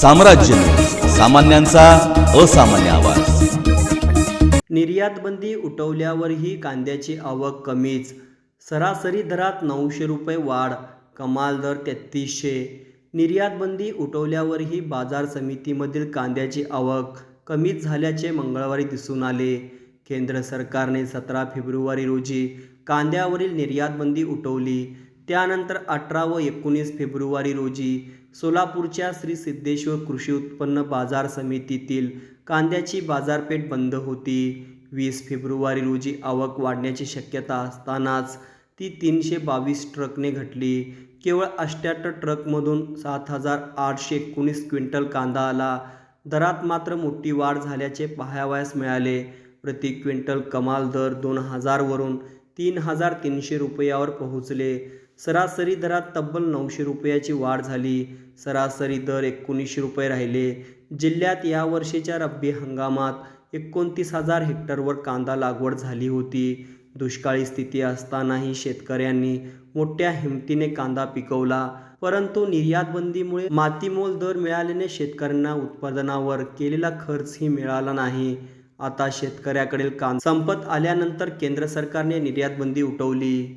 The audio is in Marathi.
साम्राज्य. सामान्यांचा असामान्य आवाज. निर्यात बंदी उठवल्यावरही कांद्याची आवक कमीच. सरासरी दरात नऊशे रुपये वाढ कमाल दर तेहतीसशे. निर्यात बंदी उठवल्यावरही बाजार समितीमधील कांद्याची आवक कमीच झाल्याचे मंगळवारी दिसून आले. केंद्र सरकारने सतरा फेब्रुवारी रोजी कांद्यावरील निर्यात बंदी उठवली. त्यानंतर अठरा व एकोणीस फेब्रुवारी रोजी सोलापूरच्या श्री सिद्धेश्वर कृषी उत्पन्न बाजार समितीतील कांद्याची बाजारपेठ बंद होती. वीस फेब्रुवारी रोजी आवक वाढण्याची शक्यता असतानाच ती तीनशे बावीस ट्रकने घटली. केवळ अष्ट्याहत्तर ट्रकमधून सात हजार आठशे एकोणीस क्विंटल कांदा आला. दरात मात्र मोठी वाढ झाल्याचे पाहावयास मिळाले. प्रति क्विंटल कमाल दर दोन हजारवरून तीन हजार तीनशे रुपयावर पोहोचले. सरासरी दरात तब्बल नऊशे रुपयाची वाढ झाली. सरासरी दर एकोणीसशे रुपये राहिले. जिल्ह्यात या वर्षीच्या रब्बी हंगामात एकोणतीस हजार हेक्टरवर कांदा लागवड झाली होती. दुष्काळी स्थिती असतानाही शेतकऱ्यांनी मोठ्या हिमतीने कांदा पिकवला. परंतु निर्यातबंदीमुळे मातीमोल दर मिळाल्याने शेतकऱ्यांना उत्पादनावर केलेला खर्चही मिळाला नाही. आता शेतकऱ्याकडील कांदा संपत आल्यानंतर केंद्र सरकारने निर्यात बंदी उठवली.